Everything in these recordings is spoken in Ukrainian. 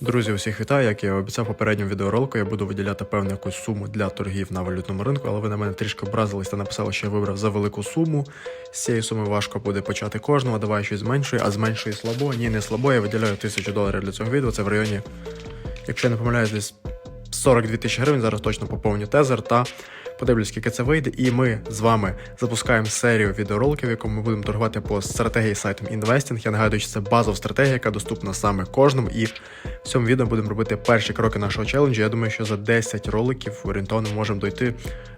Друзі, усіх вітаю. Як я обіцяв попередньому відеоролику, я буду виділяти певну якусь суму для торгів на валютному ринку, але ви на мене трішки образились та написали, що я вибрав за велику суму. З цієї суми важко буде почати кожного. Давай щось зменшує, а зменшує слабо. Ні, не слабо. Я виділяю тисячу доларів для цього відео. Це в районі, якщо я не помиляюсь, десь 42 тисячі гривень. Зараз точно поповню тезер та подивлюсь, скільки це вийде. І ми з вами запускаємо серію відеороликів, в якому ми будемо торгувати по стратегії сайтом інвестінг. Я нагадую, що це базова стратегія, яка доступна саме кожному. І в цьому відео будемо робити перші кроки нашого челенджу. Я думаю, що за 10 роликів орієнтовно можемо дойти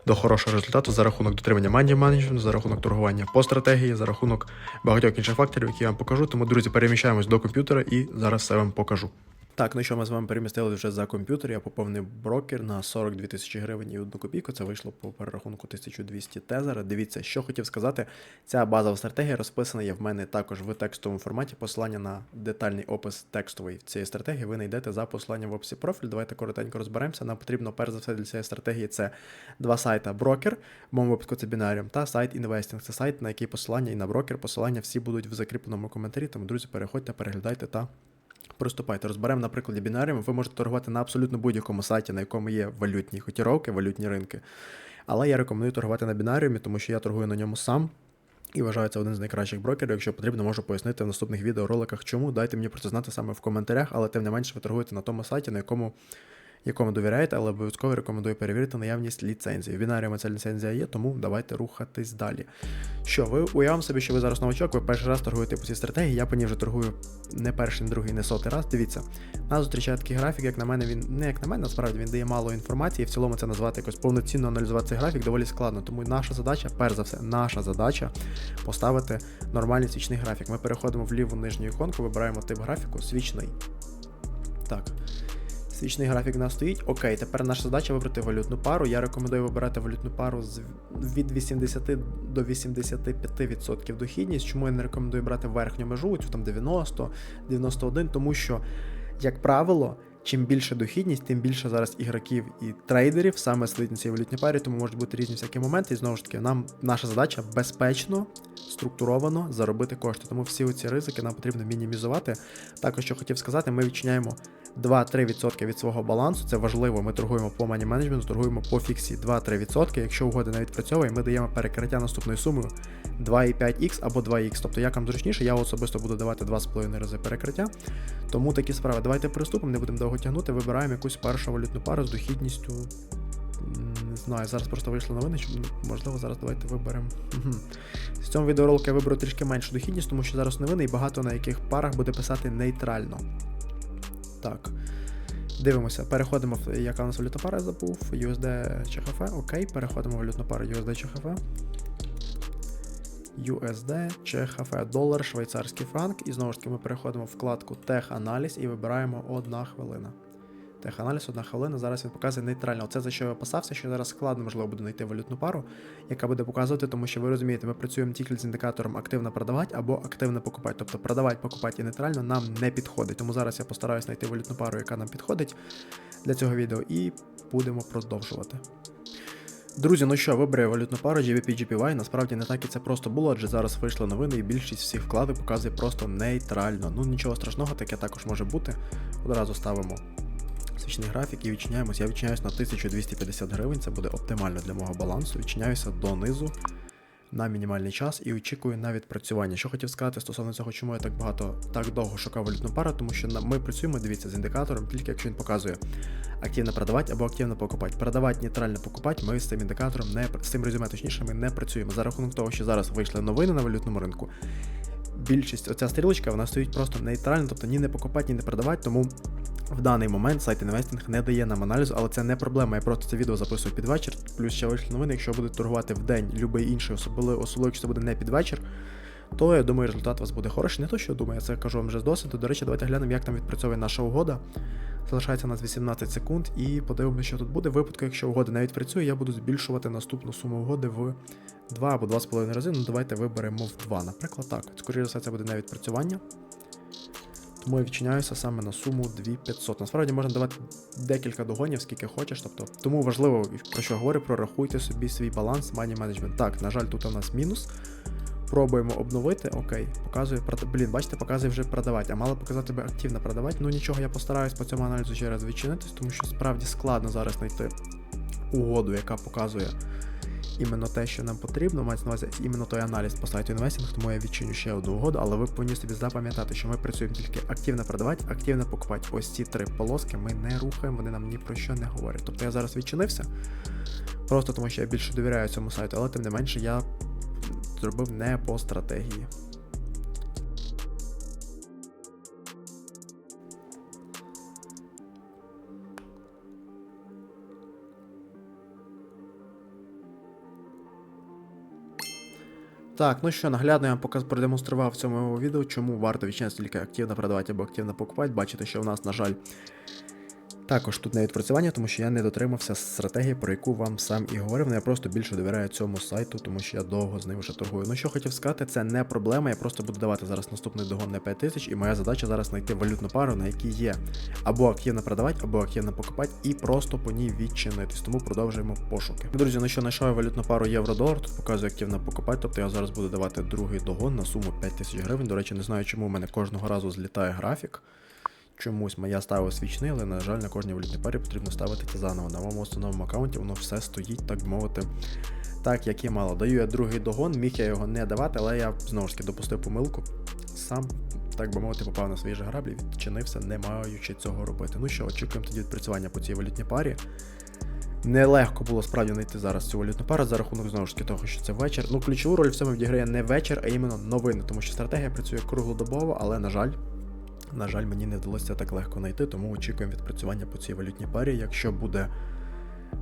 до хорошого результату за рахунок дотримання манні менеджменту, за рахунок торгування по стратегії, за рахунок багатьох інших факторів, які я вам покажу. Тому, друзі, переміщаємось до комп'ютера і зараз все вам покажу. Так, ну що ми з вами перемістили вже за комп'ютер. Я поповнив брокер на 42 тисячі гривень і одну копійку. Це вийшло по перерахунку 1200 тезера. Дивіться, що хотів сказати. Ця базова стратегія розписана є в мене також в текстовому форматі. Посилання на детальний опис текстовий цієї стратегії ви знайдете за посиланням в описі профіль. Давайте коротенько розберемося. Нам потрібно перш за все для цієї стратегії це два сайта брокер, в моєму випадку це бінаріум, та сайт інвестинг. Це сайт, на який посилання і на брокер. Посилання всі будуть в закріпленому коментарі. Тому, друзі, переходьте, переглядайте та Приступайте, розберемо на прикладі бінаріумів. Ви можете торгувати на абсолютно будь-якому сайті, на якому є валютні котіровки, валютні ринки. Але я рекомендую торгувати на бінаріумі, тому що я торгую на ньому сам. І вважаю це один з найкращих брокерів. Якщо потрібно, можу пояснити в наступних відеороликах, чому. Дайте мені про це знати саме в коментарях, але тим не менше ви торгуєте на тому сайті, на якому якому довіряєте, але обов'язково рекомендую перевірити наявність ліцензії. В бінаріумі ця ліцензія є, тому давайте рухатись далі. Що, ви уявимо собі, що ви зараз новачок, ви перший раз торгуєте по цій стратегії, я по ній вже торгую не перший, не другий, не сотий раз. Дивіться, нас зустрічає такий графік, як на мене, він не як на мене, насправді він дає мало інформації, і в цілому це назвати якось повноцінно аналізувати цей графік доволі складно. Тому наша задача, перш за все, наша задача поставити нормальний свічний графік. Ми переходимо в ліву нижню іконку, вибираємо тип графіку, свічний. Так. Свічний графік у нас стоїть. Окей, тепер наша задача вибрати валютну пару. Я рекомендую вибирати валютну пару з від 80 до 85% дохідність. Чому я не рекомендую брати верхню межу, цю там 90, 91, тому що, як правило, чим більше дохідність, тим більше зараз ігроків і трейдерів саме сидить на цій валютній парі, тому можуть бути різні всякі моменти. І знову ж таки, нам наша задача безпечно, структуровано заробити кошти. Тому всі ці ризики нам потрібно мінімізувати. Також що хотів сказати, ми відчиняємо 2-3% від свого балансу. Це важливо. Ми торгуємо по мані менеджменту, торгуємо по фіксі 2-3%. Якщо угода не відпрацьовує, ми даємо перекриття наступною сумою 2,5х або 2х. Тобто, як вам зручніше, я особисто буду давати 2,5 рази перекриття. Тому такі справи. Давайте приступимо, не будемо довго тягнути. Вибираємо якусь першу валютну пару з дохідністю. Не знаю, зараз просто вийшли новини, що можливо зараз давайте виберемо. Угу. В цьому відеоролику я виберу трішки меншу дохідність, тому що зараз новини і багато на яких парах буде писати нейтрально. Так. Дивимося, переходимо в яка у нас валютна пара забув. USD ЧХФ. Окей, переходимо в валютну пару USD ЧХФ. USD, ЧХФ, долар, швейцарський франк. І знову ж таки ми переходимо в вкладку Теханаліз і вибираємо одна хвилина. Теханаліз, одна хвилина. Зараз він показує нейтрально. Оце за що я опасався, що зараз складно можливо буде знайти валютну пару, яка буде показувати, тому що ви розумієте, ми працюємо тільки з індикатором активно продавати або активно покупати. Тобто продавати, покупати і нейтрально нам не підходить. Тому зараз я постараюсь знайти валютну пару, яка нам підходить для цього відео, і будемо продовжувати. Друзі, ну що, вибираю валютну пару GBP GPY. Насправді не так і це просто було, адже зараз вийшли новини, і більшість всіх вкладів показує просто нейтрально. Ну нічого страшного, таке також може бути. Одразу ставимо свічний графік і відчиняємось. Я відчиняюсь на 1250 гривень, це буде оптимально для мого балансу. Відчиняюся донизу на мінімальний час і очікую на відпрацювання. Що хотів сказати стосовно цього, чому я так багато так довго шукав валютну пару, тому що ми працюємо, дивіться, з індикатором, тільки якщо він показує активно продавати або активно покупати. Продавати, нейтрально покупати, ми з цим індикатором не з цим резюме, точніше, ми не працюємо. За рахунок того, що зараз вийшли новини на валютному ринку. Більшість, оця стрілочка, вона стоїть просто нейтрально, тобто ні не покупати, ні не продавати, тому в даний момент сайт інвестинг не дає нам аналізу, але це не проблема. Я просто це відео записую під вечір. Плюс ще вийшли новини, якщо будуть торгувати в день будь-який інший, особливо, особливо якщо це буде не під вечір, то я думаю, результат у вас буде хороший. Не то, що я думаю, я це кажу вам вже з досвіду. До речі, давайте глянемо, як там відпрацьовує наша угода. Залишається у нас 18 секунд, і подивимося, що тут буде. Випадку, якщо угода не відпрацює, я буду збільшувати наступну суму угоди в 2 або 2,5 рази. Ну давайте виберемо в 2. Наприклад, так. Скоріше за все, це буде не відпрацювання. Тому я відчиняюся саме на суму 2500. Насправді можна давати декілька догонів, скільки хочеш. Тобто, Тому важливо, про що я говорю, прорахуйте собі свій баланс, мані менеджмент. Так, на жаль, тут у нас мінус. Пробуємо обновити. Окей, показує Блін, бачите, показує вже продавати, а мало показати би активно продавати. Ну нічого, я постараюсь по цьому аналізу ще раз відчинитись, тому що справді складно зараз знайти угоду, яка показує іменно те, що нам потрібно. Мається на увазі іменно той аналіз по сайту інвестинг, тому я відчиню ще одну угоду, але ви повинні собі запам'ятати, що ми працюємо тільки активно продавати, активно покупати. Ось ці три полоски ми не рухаємо, вони нам ні про що не говорять. Тобто я зараз відчинився, просто тому що я більше довіряю цьому сайту, але тим не менше я зробив не по стратегії. Так, ну що, наглядно я вам продемонстрував в цьому відео, чому варто відчиняти тільки активно продавати або активно покупати. Бачите, що в нас, на жаль, також тут не відпрацювання, тому що я не дотримався стратегії, про яку вам сам і говорив. Ну, Я просто більше довіряю цьому сайту, тому що я довго з ним вже торгую. Ну що хотів сказати, це не проблема. Я просто буду давати зараз наступний догон на 5000, і моя задача зараз знайти валютну пару, на якій є або активно продавати, або активно покупати, і просто по ній відчинитись. Тому продовжуємо пошуки. Друзі, ну що знайшов валютну пару євро-долар, тут показує активно покупати. Тобто я зараз буду давати другий догон на суму 5000 гривень. До речі, не знаю, чому у мене кожного разу злітає графік. Чомусь я ставив свічний, але, на жаль, на кожній валютній парі потрібно ставити це заново. На моєму основному аккаунті воно все стоїть, так би мовити, так, як і мало. Даю я другий догон, міг я його не давати, але я знову ж таки допустив помилку. Сам, так би мовити, попав на свої ж граблі, відчинився, не маючи цього робити. Ну що, очікуємо тоді відпрацювання по цій валютній парі. Нелегко було справді знайти зараз цю валютну пару за рахунок знову ж таки того, що це вечір. Ну, ключову роль в цьому відіграє не вечір, а іменно новини, тому що стратегія працює круглодобово, але, на жаль, на жаль, мені не вдалося так легко знайти, тому очікуємо відпрацювання по цій валютній парі. Якщо буде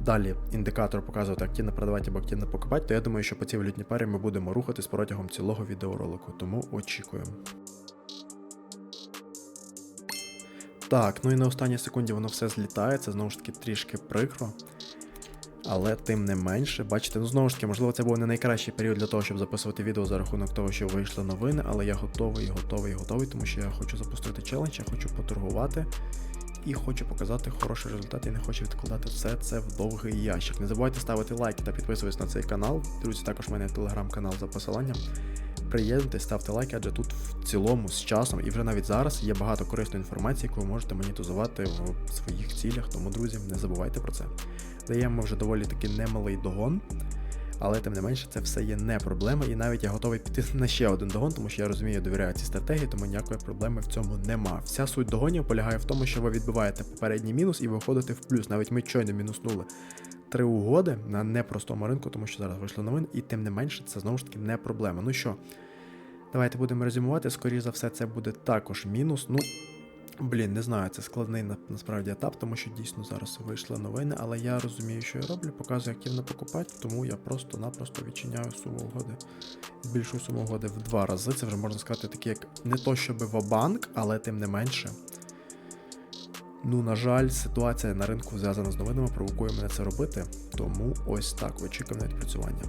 далі індикатор показувати активно продавати або активно покупати, то я думаю, що по цій валютній парі ми будемо рухатись протягом цілого відеоролику, тому очікуємо. Так, ну і на останній секунді воно все злітає, це знову ж таки трішки прикро. Але тим не менше, бачите, ну знову ж таки, можливо, це був не найкращий період для того, щоб записувати відео за рахунок того, що вийшли новини, але я готовий, готовий, готовий, тому що я хочу запустити челендж, я хочу поторгувати і хочу показати хороший результат і не хочу відкладати все це в довгий ящик. Не забувайте ставити лайки та підписуватись на цей канал. Друзі, також в мене телеграм-канал за посиланням. Приєднуйтесь, ставте лайки, адже тут в цілому з часом і вже навіть зараз є багато корисної інформації, яку ви можете монетизувати в своїх цілях. Тому, друзі, не забувайте про це. Даємо вже доволі таки немалий догон, але тим не менше це все є не проблема. І навіть я готовий піти на ще один догон, тому що я розумію, довіряю цій стратегії, тому ніякої проблеми в цьому нема. Вся суть догонів полягає в тому, що ви відбиваєте попередній мінус і виходите в плюс. Навіть ми щойно мінуснули три угоди на непростому ринку, тому що зараз вийшли новини, і тим не менше це знову ж таки не проблема. Ну що, давайте будемо резюмувати. Скоріше за все, це буде також мінус. Ну. Блін, не знаю, це складний насправді етап, тому що дійсно зараз вийшли новини, але я розумію, що я роблю, показую активно покупати, тому я просто-напросто відчиняю суму угоди. Збільшую суму угоди в два рази. Це вже можна сказати таке, як не то щоб вабанк, але тим не менше. Ну, на жаль, ситуація на ринку зв'язана з новинами, провокує мене це робити. Тому ось так, очікуємо на відпрацювання.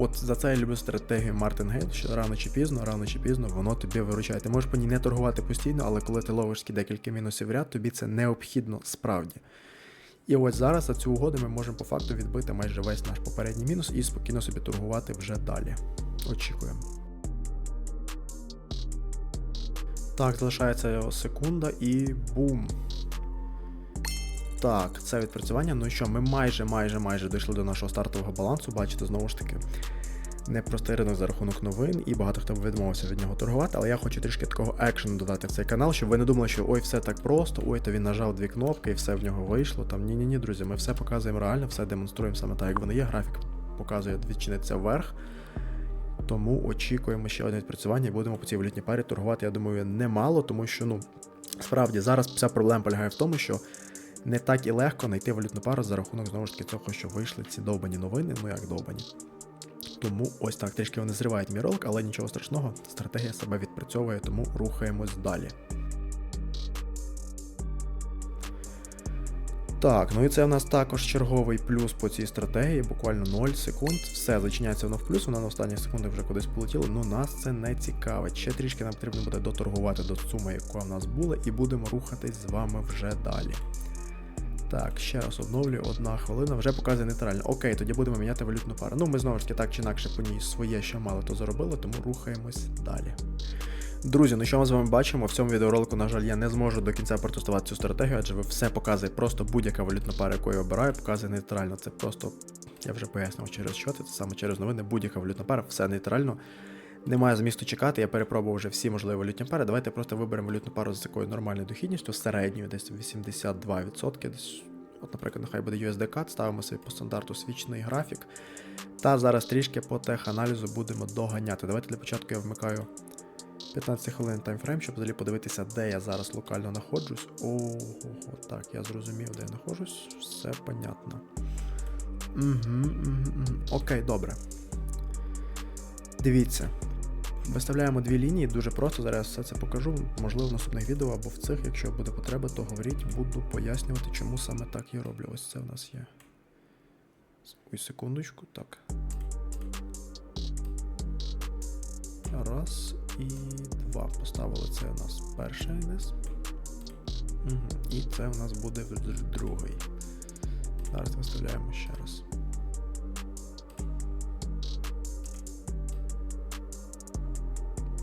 От за це я люблю стратегію Мартин Гейл, що рано чи пізно, рано чи пізно воно тобі виручає. Ти можеш по ній не торгувати постійно, але коли ти ловиш декілька мінусів в ряд, тобі це необхідно справді. І ось зараз за цю угоду ми можемо по факту відбити майже весь наш попередній мінус і спокійно собі торгувати вже далі. Очікуємо. Так, залишається секунда і бум. Так, це відпрацювання. Ну і що, ми майже, майже, майже дійшли до нашого стартового балансу. Бачите, знову ж таки, непростий ринок за рахунок новин, і багато хто відмовився від нього торгувати, але я хочу трішки такого екшену додати в цей канал, щоб ви не думали, що ой, все так просто, ой, то він нажав дві кнопки і все в нього вийшло. Там ні-ні ні, друзі, ми все показуємо реально, все демонструємо саме так, як воно є. Графік показує відчинитися вверх. Тому очікуємо ще одне відпрацювання і будемо по цій валютній парі торгувати, я думаю, немало, тому що, ну, справді, зараз вся проблема полягає в тому, що не так і легко знайти валютну пару за рахунок знову ж таки того, що вийшли ці довбані новини, ну як довбані. Тому ось так трішки вони зривають мій ролик, але нічого страшного, стратегія себе відпрацьовує, тому рухаємось далі. Так, ну і це у нас також черговий плюс по цій стратегії, буквально 0 секунд. Все, зачиняється воно в плюс, вона на останніх секундах вже кудись полетіла. Ну нас це не цікавить. Ще трішки нам потрібно буде доторгувати до суми, яка в нас була, і будемо рухатись з вами вже далі. Так, ще раз обновлюю, одна хвилина, вже показує нейтрально. Окей, тоді будемо міняти валютну пару. Ну, ми знову ж таки так чи інакше по ній своє, що мали, то заробили, тому рухаємось далі. Друзі, ну що ми з вами бачимо? В цьому відеоролику, на жаль, я не зможу до кінця протестувати цю стратегію, адже все показує просто будь-яка валютна пара, яку я обираю, показує нейтрально. Це просто, я вже пояснював через що це, це саме через новини, будь-яка валютна пара, все нейтрально. Немає змісту чекати, я перепробував вже всі можливі валютні пари. Давайте просто виберемо валютну пару з такою нормальною дохідністю, середньою, десь 82%. Десь, от, наприклад, нехай буде USD ставимо собі по стандарту свічний графік. Та зараз трішки по теханалізу будемо доганяти. Давайте для початку я вмикаю 15 хвилин таймфрейм, щоб взагалі подивитися, де я зараз локально знаходжусь. Ого, так, я зрозумів, де я знаходжусь. Все понятно. Угу, угу, угу. Окей, добре. Дивіться. Виставляємо дві лінії, дуже просто. Зараз все це покажу. Можливо, в наступних відео або в цих, якщо буде потреба, то говоріть, буду пояснювати, чому саме так я роблю. Ось це в нас є. Ой, секундочку, так. Раз і два. Поставили це у нас перший низ. Угу. І це у нас буде другий. Зараз виставляємо ще раз.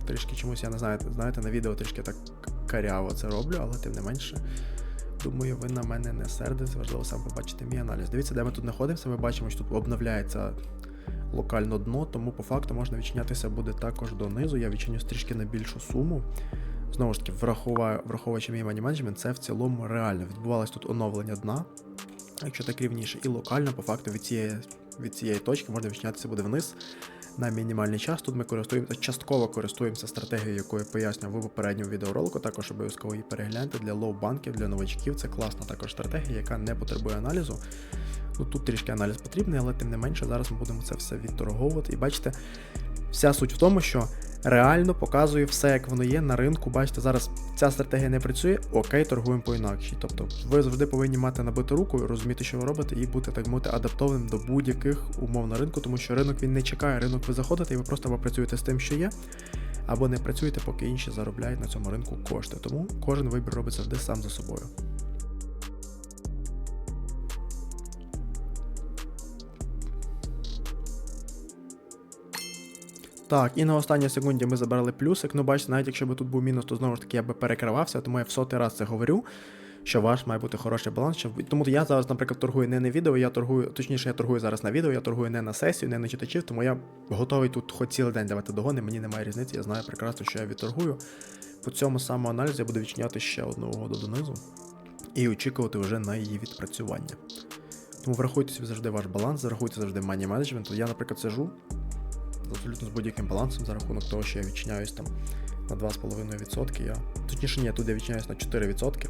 Трішки чомусь, я не знаю, знаєте, на відео трішки так каряво це роблю, але тим не менше. Думаю, ви на мене не сердитесь, важливо сам побачити мій аналіз. Дивіться, де ми тут знаходимося, ми бачимо, що тут обновляється локально дно, тому по факту можна відчинятися буде також донизу. Я відчинюсь трішки на більшу суму. Знову ж таки, враховуючи мій мані менеджмент, це в цілому реально. Відбувалось тут оновлення дна, якщо так рівніше, і локально, по факту, від цієї, від цієї точки можна відчинятися буде вниз на мінімальний час. Тут ми користуємося, частково користуємося стратегією, яку я пояснював в попередньому відеоролику. Також обов'язково її перегляньте для лоу-банків, для новачків. Це класна також стратегія, яка не потребує аналізу. Ну тут трішки аналіз потрібний, але тим не менше зараз ми будемо це все відторговувати. І бачите, вся суть в тому, що реально показує все, як воно є на ринку. Бачите, зараз ця стратегія не працює, окей, торгуємо по інакшій. Тобто ви завжди повинні мати набиту руку, розуміти, що ви робите, і бути так мовити адаптованим до будь-яких умов на ринку, тому що ринок він не чекає, ринок ви заходите, і ви просто або працюєте з тим, що є, або не працюєте, поки інші заробляють на цьому ринку кошти. Тому кожен вибір робить завжди сам за собою. Так, і на останній секунді ми забрали плюсик. Ну, бачите, навіть якщо б тут був мінус, то знову ж таки я би перекривався, тому я в сотий раз це говорю. Що ваш має бути хороший баланс. Що... Тому я зараз, наприклад, торгую не на відео, я торгую, точніше, я торгую зараз на відео, я торгую не на сесію, не на читачів, тому я готовий тут хоч цілий день давати догони, мені немає різниці, я знаю прекрасно, що я відторгую. По цьому самому аналізу я буду відчиняти ще одну угоду донизу і очікувати вже на її відпрацювання. Тому врахуйте завжди ваш баланс, зарахуйте завжди мані менеджмент. Я, наприклад, сижу абсолютно з будь-яким балансом за рахунок того, що я відчиняюсь там на 2,5%. Я... Точніше, ні, тут я відчиняюсь на 4%.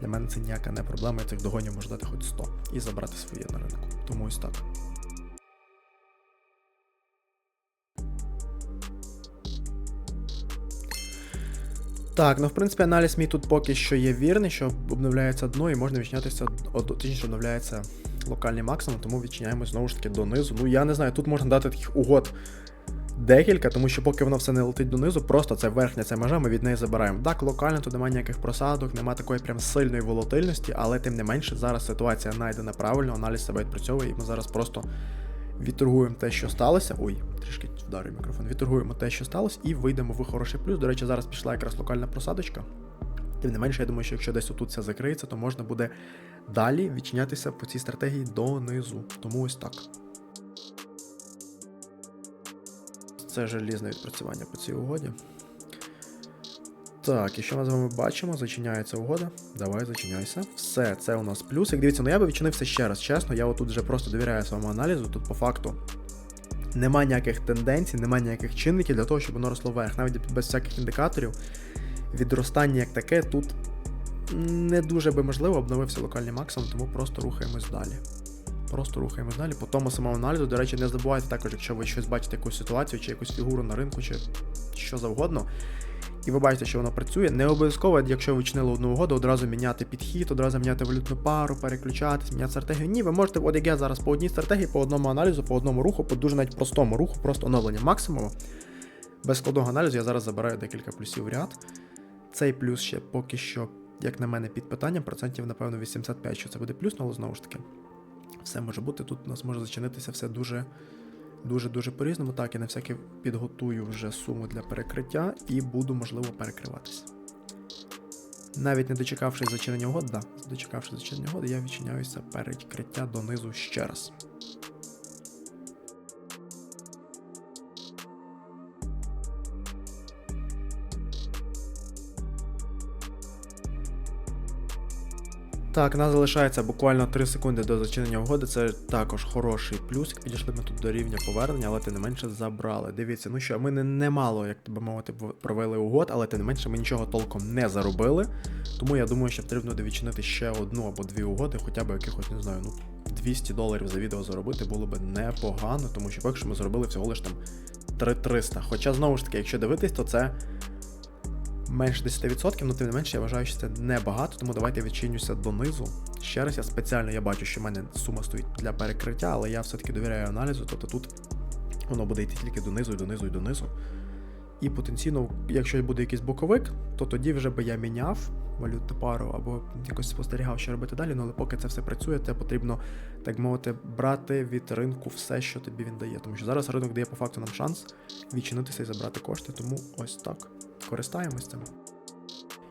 Для мене це ніяка не проблема, я цих догонів можу дати хоч 100 і забрати своє на ринку. Тому ось так. Так, ну в принципі аналіз мій тут поки що є вірний, що обновляється дно і можна відчинятися, точніше обновляється локальний максимум, тому відчиняємось знову ж таки донизу. Ну я не знаю, тут можна дати таких угод декілька, тому що поки воно все не летить донизу, просто це верхня ця межа, ми від неї забираємо. Так, локально тут немає ніяких просадок, немає такої прям сильної волатильності, але тим не менше зараз ситуація знайдена правильно, аналіз себе відпрацьовує, і ми зараз просто відторгуємо те, що сталося. Ой, трішки вдарив мікрофон. Відторгуємо те, що сталося, і вийдемо в хороший плюс. До речі, зараз пішла якраз локальна просадочка. Тим не менше, я думаю, що якщо десь отут все закриється, то можна буде далі відчинятися по цій стратегії донизу. Тому ось так. Це желізне відпрацювання по цій угоді. Так, і що ми з вами бачимо? Зачиняється угода. Давай, зачиняйся. Все, це у нас плюсик. Дивіться, ну я би відчинився ще раз, чесно. Я отут вже просто довіряю своєму аналізу. Тут по факту немає ніяких тенденцій, немає ніяких чинників для того, щоб воно росло вверх. Навіть без всяких індикаторів. Відростання як таке тут не дуже би можливо обновився локальний максимум, тому просто рухаємось далі. Просто рухаємось далі. По тому самому аналізу, до речі, не забувайте також, якщо ви щось бачите якусь ситуацію, чи якусь фігуру на ринку, чи що завгодно. І ви бачите, що воно працює. Не обов'язково, якщо ви вчинили одну угоду, одразу міняти підхід, одразу міняти валютну пару, переключатись, міняти стратегію. Ні, ви можете, от як я зараз по одній стратегії, по одному аналізу, по одному руху, по дуже навіть простому руху, просто оновлення максимуму. Без складного аналізу я зараз забираю декілька плюсів в ряд. Цей плюс ще поки що як на мене, під питанням, процентів, напевно, 85, що це буде плюс, ну, але знову ж таки, все може бути. Тут у нас може зачинитися все дуже. Дуже-дуже по-різному. Так, я на всяке підготую вже суму для перекриття і буду, можливо, перекриватися. Навіть не дочекавшись зачинення угод, да, дочекавшись зачинення угод, я відчиняюся перекриття донизу ще раз. Так, нас залишається буквально 3 секунди до зачинення угоди. Це також хороший плюс. Підійшли ми тут до рівня повернення, але тим не менше забрали. Дивіться, ну що, ми не, немало, як тебе мовити, провели угод, але тим не менше ми нічого толком не заробили. Тому я думаю, що потрібно відчинити ще одну або дві угоди, хоча б якихось, не знаю, ну 200 доларів за відео заробити було б непогано, тому що поки що ми заробили всього лиш там 3300. Хоча знову ж таки, якщо дивитись, то це менше 10%, але тим не менше я вважаю, що це небагато, тому давайте відчинюся донизу. Ще раз, я спеціально я бачу, що в мене сума стоїть для перекриття, але я все-таки довіряю аналізу, тобто тут воно буде йти тільки донизу і донизу і донизу. І потенційно, якщо буде якийсь боковик, то тоді вже би я міняв валютну пару або якось спостерігав, що робити далі. Ну, але поки це все працює, це потрібно, так мовити, брати від ринку все, що тобі він дає. Тому що зараз ринок дає по факту нам шанс відчинитися і забрати кошти. Тому ось так. Користаємось цим.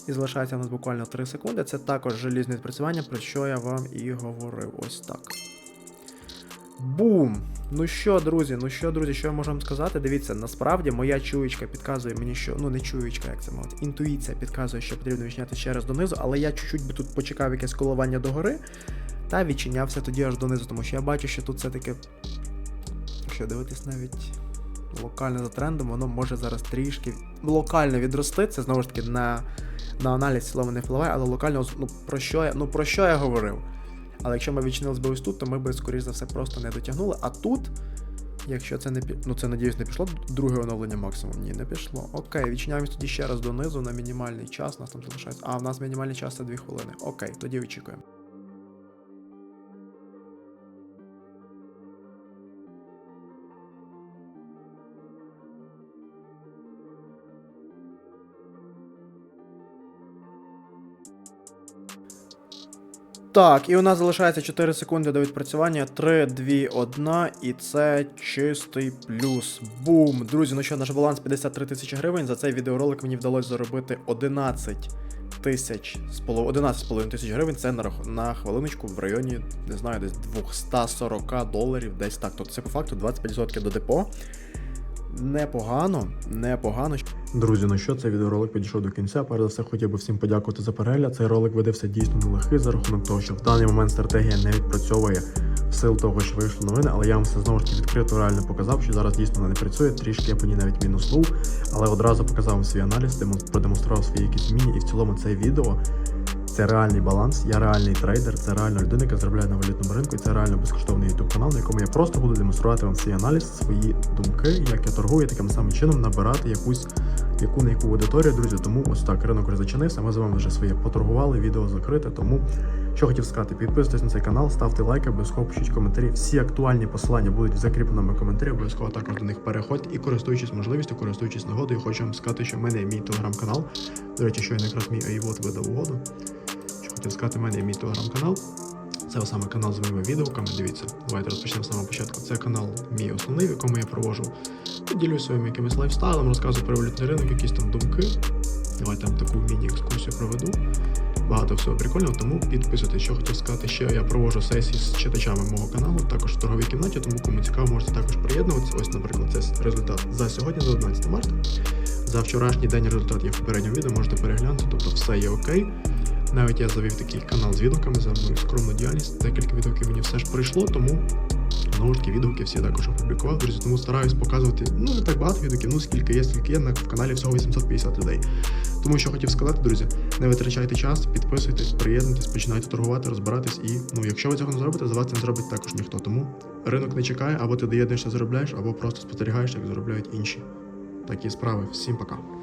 І залишається у нас буквально 3 секунди. Це також желізне відпрацювання, про що я вам і говорив. Ось так. Бум! Ну що, друзі, ну що, друзі, що я можу вам сказати? Дивіться, насправді моя чуєчка підказує мені, що. Ну, не чуєчка, як це мовити. Інтуїція підказує, що потрібно відчиняти ще раз донизу, але я чуть-чуть би тут почекав якесь коливання догори та відчинявся тоді аж донизу, тому що я бачу, що тут все-таки. Якщо дивитись навіть локально за трендом, воно може зараз трішки локально відрости. Це знову ж таки на, на аналіз цілому не впливає, але локально ну, про що я, ну, про що я говорив? Але якщо ми відчинились би ось тут, то ми би, скоріш за все, просто не дотягнули. А тут, якщо це не ну це надіюсь, не пішло друге оновлення максимум. Ні, не пішло. Окей, відчиняємось тоді ще раз донизу на мінімальний час. Нас там залишається. А, в нас мінімальний час це 2 хвилини. Окей, тоді очікуємо. Так, і у нас залишається 4 секунди до відпрацювання. 3, 2, 1, і це чистий плюс. Бум! Друзі, ну що, наш баланс 53 тисячі гривень. За цей відеоролик мені вдалося заробити 11 тисяч з полов- 11,5 тисяч гривень. Це на, на хвилиночку в районі, не знаю, десь 240 доларів, десь так. Тобто це по факту 25% до депо. Непогано, непогано. Друзі, ну що, цей відеоролик підійшов до кінця. Перш за все, хотів би всім подякувати за перегляд. Цей ролик видався дійсно нелегкий за рахунок того, що в даний момент стратегія не відпрацьовує в сил того, що вийшли новини, але я вам все знову ж таки відкрито реально показав, що зараз дійсно не працює. Трішки я по ній навіть мінуснув, але одразу показав вам свій аналіз, демон- продемонстрував свої якісь зміни, і в цілому це відео. Це реальний баланс, я реальний трейдер, це реальна людина, яка заробляє на валютному ринку, і це реально безкоштовний YouTube канал, на якому я просто буду демонструвати вам свій аналіз, свої думки, як я торгую, таким самим чином набирати якусь яку на яку аудиторію, друзі. Тому ось так ринок розчинився. Ми з вами вже своє поторгували, відео закрите. Тому що хотів сказати, підписуйтесь на цей канал, ставте лайки, обов'язково пишіть коментарі. Всі актуальні посилання будуть в закріпленому коментарі. Обов'язково також до них переходьте і користуючись можливістю, користуючись нагодою, хочу вам сказати, що в мене є мій телеграм-канал. До речі, щойно якраз мій айвот видав угоду. Що хотів сказати, в мене є мій телеграм-канал. Це саме канал з моїми відеоками. Дивіться, давайте розпочнемо з самого початку. Це канал мій основний, в якому я провожу. Поділюсь своїм якимось лайфстайлом, розказую про валютний ринок, якісь там думки. Давайте там таку міні-екскурсію проведу. Багато всього прикольного, тому підписуйтесь. Що хотів сказати ще, я проводжу сесії з читачами мого каналу, також в торговій кімнаті, тому кому цікаво, можете також приєднуватися. Ось, наприклад, це результат за сьогодні, за 11 марта. За вчорашній день результат є в попередньому відео, можете переглянути, тобто все є окей. Навіть я завів такий канал з відгуками за мою скромну діяльність. Декілька відгуків мені все ж прийшло, тому знову ж таки відгуки всі також опублікував. Друзі, тому стараюсь показувати ну не так багато відгуків, ну скільки є, скільки є на каналі всього 850 людей. Тому що хотів сказати, друзі, не витрачайте час, підписуйтесь, приєднуйтесь, починайте торгувати, розбиратись. І ну, якщо ви цього не зробите, за вас це не зробить також ніхто. Тому ринок не чекає, або ти доєднуєшся, заробляєш, або просто спостерігаєш, як заробляють інші. Такі справи. Всім пока.